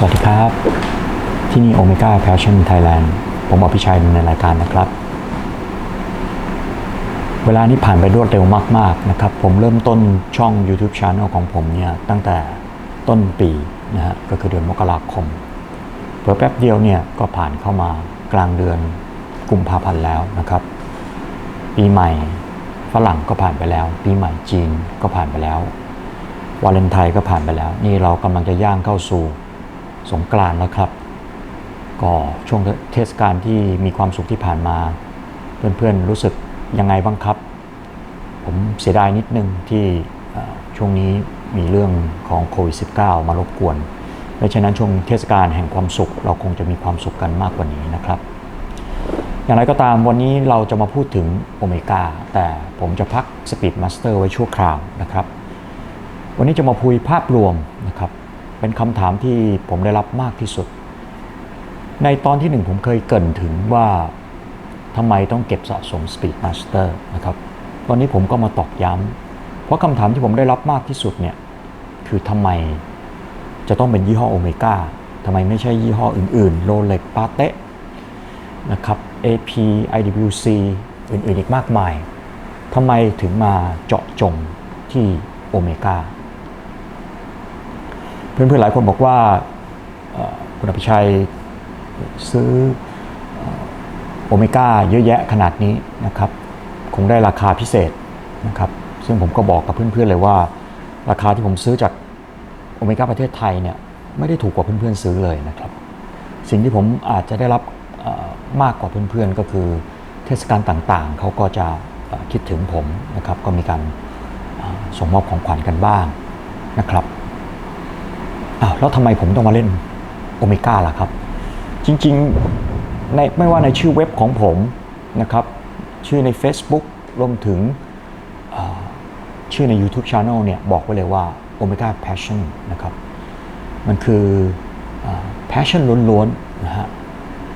สวัสดีครับ ที่นี่ Omega Passion Thailand ผมอภิชัยในรายการนะครับ เวลานี้ผ่านไปรวดเร็วมาก ๆ นะครับ ผมเริ่มต้นช่อง YouTube Channel ของผมเนี่ย ตั้งแต่ต้นปีนะฮะก็คือเดือนมกราคมเพิ่แป๊บเดียวเนี่ย ก็ผ่านเข้ามากลางเดือนกุมภาพันธ์แล้วนะครับ ปีใหม่ฝรั่งก็ผ่านไปแล้ว ปีใหม่จีนก็ผ่านไปแล้ววาเลนไทน์ก็ผ่านไปแล้ว นี่เรากำลังจะย่างเข้าสู่ สงกรานต์แล้วครับ ก็ช่วงเทศกาลที่มีความสุขที่ผ่านมา เพื่อนๆรู้สึกยังไงบ้างครับ ผมเสียดายนิดนึงที่ช่วงนี้มีเรื่องของโควิด -19 มารบกวนดังนั้นช่วงเทศกาลแห่งความสุข เราคงจะมีความสุขกันมากกว่านี้นะครับ อย่างไรก็ตามวันนี้เราจะมาพูดถึงโอเมก้าแต่ผมจะพักสปีดมาสเตอร์ไว้ชั่วคราวนะครับ วันนี้จะมาพูดภาพรวมนะครับ เป็นคำถามที่ผมได้รับมากที่สุด ในตอนที่หนึ่งผมเคยเกรินถึงว่าทำไมต้องเก็บสะสม Speed Master นะครับ ตอนนี้ผมก็มาตอกย้ำ เพราะคำถามที่ผมได้รับมากที่สุดเนี่ย คือทำไมจะต้องเป็นยี่ห้อโอเมก้าทำไมไม่ใช่ยี่ห้ออื่นๆ โรเล็กปาเตนะครับ AP IWC อื่นๆ อีกมากมาย ทำไมถึงมาเจาะจงที่โอเมก้า เพื่อนๆหลายคนบอกว่าคุณอภิชัยซื้อโอเมก้าเยอะแยะขนาดนี้นะครับคงได้ราคาพิเศษนะครับซึ่งผมก็บอกกับเพื่อนๆเลยว่า ราคาที่ผมซื้อจากโอเมก้าประเทศไทยเนี่ยไม่ได้ถูกกว่าเพื่อนๆซื้อเลยนะครับ สิ่งที่ผมอาจจะได้รับมากกว่าเพื่อนๆก็คือ เทศกาลต่างๆ เขาก็จะคิดถึงผมนะครับก็มีการส่งมอบของขวัญกันบ้างนะครับ อ้าวแล้วทำไมผมต้องมาเล่นโอเมก้าล่ะครับ จริงๆในไม่ว่าในชื่อเว็บของผมนะครับ ชื่อใน Facebook รวมถึงชื่อใน YouTube Channel เนี่ยบอกไว้เลยว่า Omega Passion นะครับ มันคือเอ่อ passion ล้วนๆนะฮะ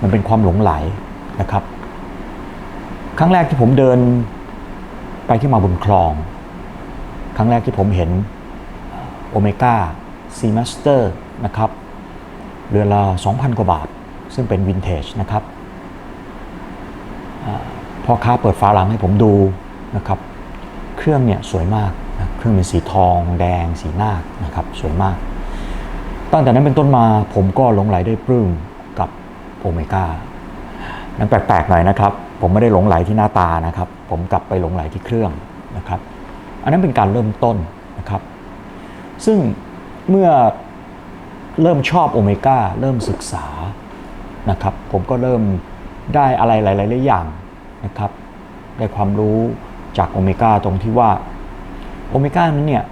มันเป็นความหลงไหลนะครับ ครั้งแรกที่ผมเดินไปที่มาบุญคลอง ครั้งแรกที่ผมเห็นโอเมก้า ซีมาสเตอร์นะครับเรือนละ 2,000 กว่าบาท ซึ่งเป็นวินเทจนะครับพ่อค้าเปิดฝาหลังให้ผมดูนะครับ เครื่องเนี่ยสวยมากนะเครื่องเป็นสีทองแดง สีนาคนะครับสวยมาก ตั้งแต่นั้นเป็นต้นมาผมก็หลงไหลได้ปลื้มกับโอเมก้านั้นแปลกๆหน่อยนะครับ ผมไม่ได้หลงไหลที่หน้าตานะครับ ผมกลับไปหลงไหลที่เครื่องนะครับ อันนั้นเป็นการเริ่มต้นนะครับ ซึ่ง เมื่อเริ่มชอบโอเมก้าเริ่มศึกษานะครับผมก็เริ่มได้อะไรหลายๆอย่างนะครับได้ความรู้จากโอเมก้าตรงที่ว่าโอเมก้านั้นเนี่ย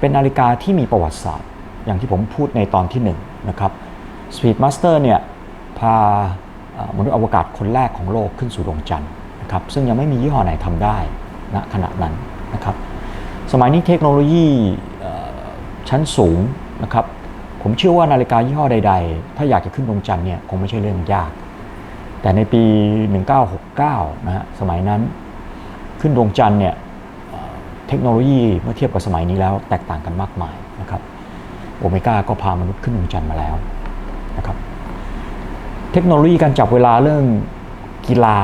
เป็นนาฬิกาที่มีประวัติศาสตร์ อย่างที่ผมพูดในตอนที่1นงนะครับ Speedmaster เนี่ยพามนุษย์อวกาศคนแรกของโลกขึ้นสู่ดวงจันทร์นะครับซึ่งยังไม่มียี่ห้อไหนทำได้ณขณะนั้นนะครับสมัยนี้เทคโนโลยี ชั้นสูงนะครับ ผมเชื่อว่านาฬิกายี่ห้อใด ๆ ถ้าอยากจะขึ้นดวงจันทร์เนี่ยคงไม่ใช่เรื่องยาก แต่ในปี 1969 นะฮะสมัยนั้นขึ้นดวงจันทร์เนี่ยเอ่อเทคโนโลยีเมื่อเทียบกับสมัยนี้แล้วแตกต่างกันมากมายนะครับโอเมก้าก็พามนุษย์ขึ้นดวงจันทร์มาแล้วนะครับเทคโนโลยีการจับเวลาเรื่องกีฬา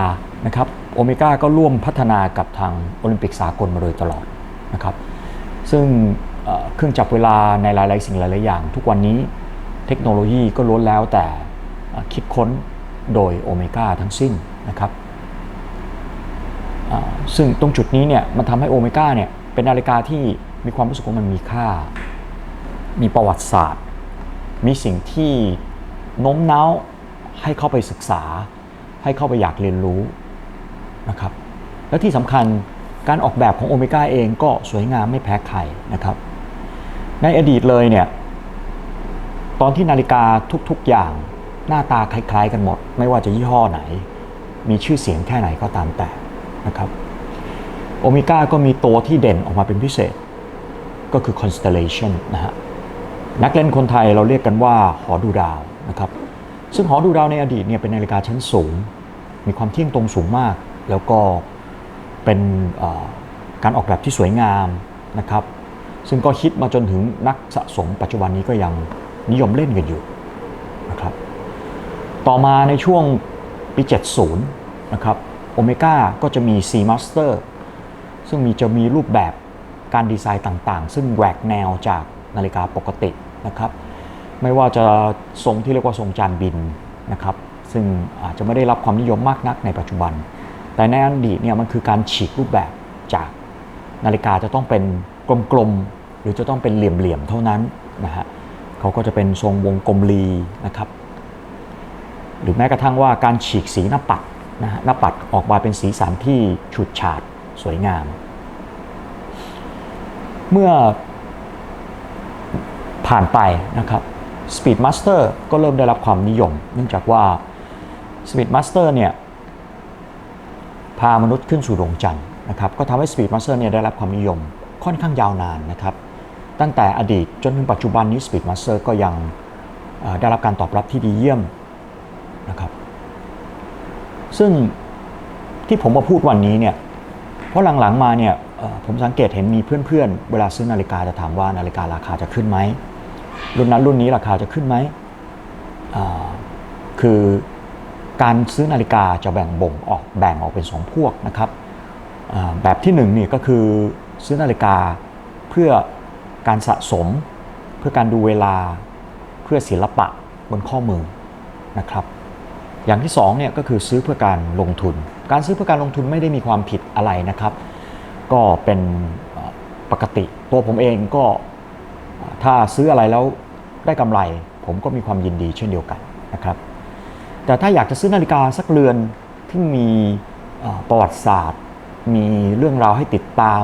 นะครับโอเมก้าก็ร่วมพัฒนากับทางโอลิมปิกสากลมาโดยตลอดนะครับซึ่ง เครื่องจับเวลาในหลาย ๆ สิ่งหลาย ๆ อย่าง ทุกวันนี้เทคโนโลยีก็ล้วนแล้วแต่คิดค้นโดยโอเมก้าทั้งสิ้นนะครับซึ่งตรงจุดนี้เนี่ยมันทำให้โอเมก้าเนี่ยเป็นนาฬิกาที่มีความรู้สึกว่ามันมีค่า มีประวัติศาสตร์ มีสิ่งที่โน้มน้าวให้เข้าไปศึกษา ให้เข้าไปอยากเรียนรู้นะครับและที่สำคัญการออกแบบของโอเมก้าเองก็สวยงามไม่แพ้ใครนะครับ ในอดีตเลยเนี่ย ตอนที่นาฬิกาทุกๆอย่างหน้าตาคล้าย ๆ กันหมด ไม่ว่าจะยี่ห้อไหน มีชื่อเสียงแค่ไหนก็ตามแต่นะครับโอเมก้าก็มีตัวที่เด่นออกมาเป็นพิเศษ ก็คือ constellation นะฮะนักเล่นคนไทยเราเรียกกันว่าหอดูดาวนะครับซึ่งหอดูดาวในอดีตเนี่ยเป็นนาฬิกาชั้นสูง มีความเที่ยงตรงสูงมาก แล้วก็เป็นการออกแบบที่สวยงามนะครับ ซึ่งก็ฮิตมาจนถึงนักสะสมปัจจุบันนี้ก็ยังนิยมเล่นกันอยู่นะครับ ต่อมาในช่วงปี 70 นะครับโอเมก้าก็จะมี C Master ซึ่งมีจะมีรูปแบบการดีไซน์ต่างๆ ซึ่งแหวกแนวจากนาฬิกาปกตินะครับ ไม่ว่าจะทรงที่เรียกว่าทรงจานบินนะครับ ซึ่งอาจจะไม่ได้รับความนิยมมากนักในปัจจุบัน แต่ในอดีตเนี่ยมันคือการฉีกรูปแบบจากนาฬิกาจะต้องเป็น กลมๆ หรือจะต้องเป็นเหลี่ยมๆ เท่านั้นนะฮะเขาก็จะเป็นทรงวงกลมรีนะครับ หรือแม้กระทั่งว่าการฉีกสีหน้าปัดนะฮะหน้าปัดออกมาเป็นสีสันที่ฉูดฉาดสวยงาม เมื่อผ่านไปนะครับ Speed Master ก็เริ่มได้รับความนิยม เนื่องจากว่า Speed Master เนี่ยพามนุษย์ขึ้นสู่ดวงจันทร์นะครับ ก็ทำให้ Speed Master เนี่ยได้รับความนิยม ค่อนข้างยาวนานนะครับ ตั้งแต่อดีตจนถึงปัจจุบันนี้ Speed Master ก็ยังได้รับการตอบรับที่ดีเยี่ยมนะครับ ซึ่งที่ผมมาพูดวันนี้เนี่ย เพราะหลังๆมาเนี่ยผมสังเกตเห็นมีเพื่อนๆ เวลาซื้อนาฬิกาจะถามว่านาฬิการาคาจะขึ้นไหม รุ่นนั้นรุ่นนี้ราคาจะขึ้นไหม คือการซื้อนาฬิกาจะแบ่งบ่งออกแบ่งออกเป็นสองพวกนะครับ แบบที่หนึ่งนี่ก็คือ ซื้อนาฬิกาเพื่อการสะสม เพื่อการดูเวลา เพื่อศิลปะบนข้อมือนะครับ อย่างที่สองเนี่ยก็คือซื้อเพื่อการลงทุน การซื้อเพื่อการลงทุนไม่ได้มีความผิดอะไรนะครับ ก็เป็นปกติตัวผมเองก็ถ้าซื้ออะไรแล้วได้กำไร ผมก็มีความยินดีเช่นเดียวกันนะครับ แต่ถ้าอยากจะซื้อนาฬิกาสักเรือนที่มีประวัติศาสตร์ มีเรื่องราวให้ติดตาม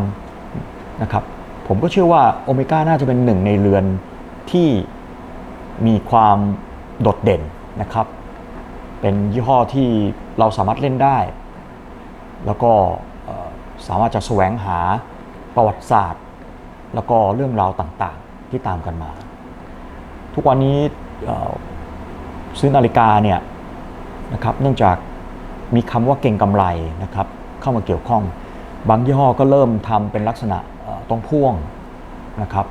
นะครับผมก็เชื่อว่าโอเมก้าน่าจะเป็นหนึ่งในเรือนที่มีความโดดเด่นนะครับ เป็นยี่ห้อที่เราสามารถเล่นได้ แล้วก็สามารถจะแสวงหาประวัติศาสตร์ แล้วก็เรื่องราวต่างๆที่ตามกันมา ทุกวันนี้ซื้อนาฬิกาเนี่ยนะครับเนื่องจากมีคำว่าเก่งกำไรนะครับเข้ามาเกี่ยวข้อง บางยี่ห้อก็เริ่มทำเป็นลักษณะ ตรงพ่วงนะครับ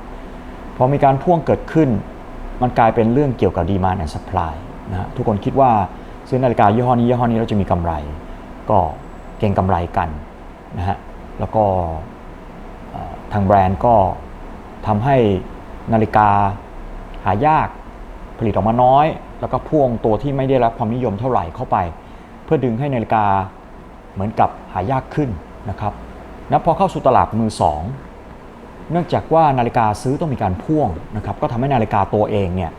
พอมีการพ่วงเกิดขึ้น มันกลายเป็นเรื่องเกี่ยวกับ demand and supply นะทุกคนคิดว่าซื้อนาฬิกายี่ห้อนี้ยี่ห้อนี้เราจะมีกำไร ก็เก่งกำไรกันนะฮะแล้วก็ทางแบรนด์ก็ทำให้นาฬิกาหายากผลิตออกมาน้อย แล้วก็พ่วงตัวที่ไม่ได้รับความนิยมเท่าไหร่เข้าไป เพื่อดึงให้นาฬิกาเหมือนกับหายากขึ้นนะครับแล้วพอเข้าสู่ตลาดมือสอง เนื่องจากว่านาฬิกาซื้อต้องมีการพ่วงนะครับก็ทำให้นาฬิกาตัวเองเนี่ย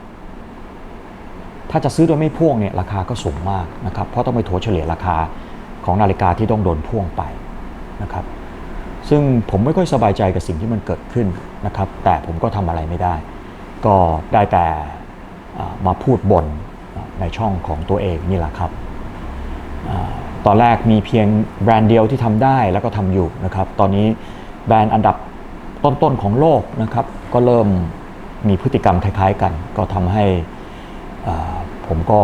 ถ้าจะซื้อโดยไม่พ่วงเนี่ยราคาก็สูงมากนะครับเพราะต้องไปถัวเฉลี่ยราคาของนาฬิกาที่ต้องโดนพ่วงไปนะครับซึ่งผมไม่ค่อยสบายใจกับสิ่งที่มันเกิดขึ้นนะครับ แต่ผมก็ทำอะไรไม่ได้ ก็ได้แต่มาพูดบนในช่องของตัวเองนี่แหละครับอตอนแรกมีเพียงแบรนด์เดียวที่ทำได้แล้วก็ทำอยู่นะครับ ตอนนี้แบรนด์อันดับ ต้นๆของโลกนะครับ ก็เริ่มมีพฤติกรรมคล้ายๆกัน ก็ทำให้ผมก็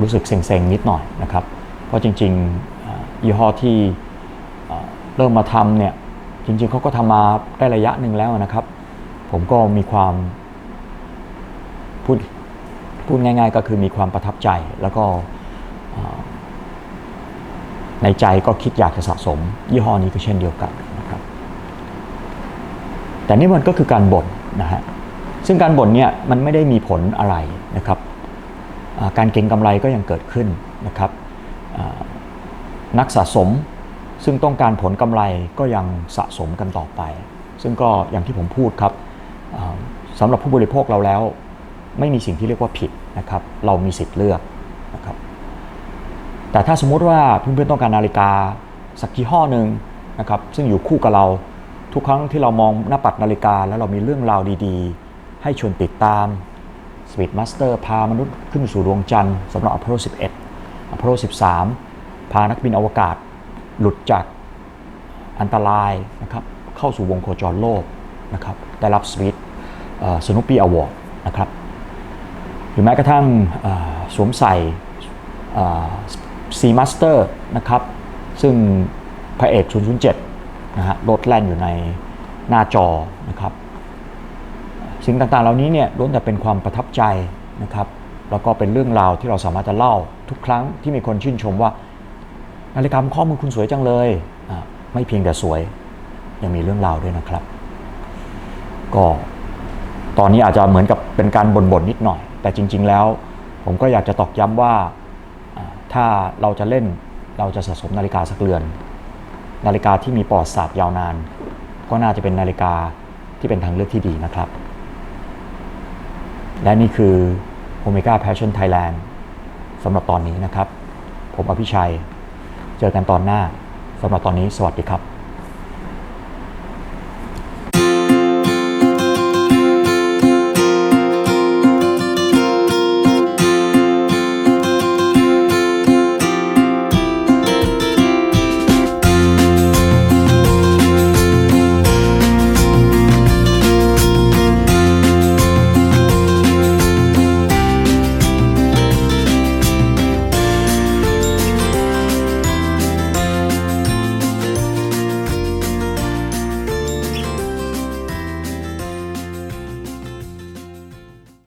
รู้สึกเซ็งๆนิดหน่อยนะครับ เพราะจริงๆยี่ห้อที่เริ่มมาทำเนี่ยจริงๆเขาก็ทำมาได้ระยะหนึ่งแล้วนะครับ ผมก็มีความพูดพูดง่าย ๆ ก็คือมีความประทับใจแล้วก็ในใจก็คิดอยากจะสะสม ยี่ห้อนี้ก็เช่นเดียวกัน แต่นี่มันก็คือการบ่นนะฮะซึ่งการบ่นเนี่ยมันไม่ได้มีผลอะไรนะครับการเก็งกำไรก็ยังเกิดขึ้นนะครับนักสะสมซึ่งต้องการผลกำไรก็ยังสะสมกันต่อไป ซึ่งก็อย่างที่ผมพูดครับอ่าสำหรับผู้บริโภคเราแล้ว ไม่มีสิ่งที่เรียกว่าผิดนะครับ เรามีสิทธิ์เลือกนะครับแต่ถ้าสมมุติว่าเพื่อนๆต้องการนาฬิกาสักยี่ห้อหนึ่งนะครับซึ่งอยู่คู่กับเรา ทุกครั้งที่เรามองหน้าปัดนาฬิกาแล้วเรามีเรื่องราวดีๆ ให้ชวนติดตาม Speed Master พามนุษย์ขึ้นสู่ดวงจันทร์สำหรับ Apollo 11 Apollo 13 พานักบินอวกาศ หลุดจากอันตรายนะครับเข้าสู่วงโคจรโลกนะครับได้รับ Speed สนุปปี้อวอร์ดนะครับหรือแม้กระทั่งสวมใส่ซีมาสเตอร์นะครับซึ่งพระเอก 007 นะฮะรถแล่นอยู่ในหน้าจอนะครับ สิ่งต่างๆ เหล่านี้เนี่ยล้วนแต่เป็นความประทับใจนะครับ แล้วก็เป็นเรื่องราวที่เราสามารถจะเล่าทุกครั้งที่มีคนชื่นชมว่านาฬิกาข้อมือคุณสวยจังเลย ไม่เพียงแต่สวย ยังมีเรื่องราวด้วยนะครับ ก็ตอนนี้อาจจะเหมือนกับเป็นการบ่นๆนิดหน่อย แต่จริง ๆ แล้ว ผมก็อยากจะตอกย้ำว่าถ้าเราจะเล่นเราจะสะสมนาฬิกาสักเรือน นาฬิกาที่มีประวัติศาสตร์ยาวนาน ก็น่าจะเป็นนาฬิกาที่เป็นทางเลือกที่ดีนะครับ และนี่คือ Omega Passion Thailand สำหรับตอนนี้นะครับ ผมอภิชัย เจอกันตอนหน้าสำหรับตอนนี้สวัสดีครับ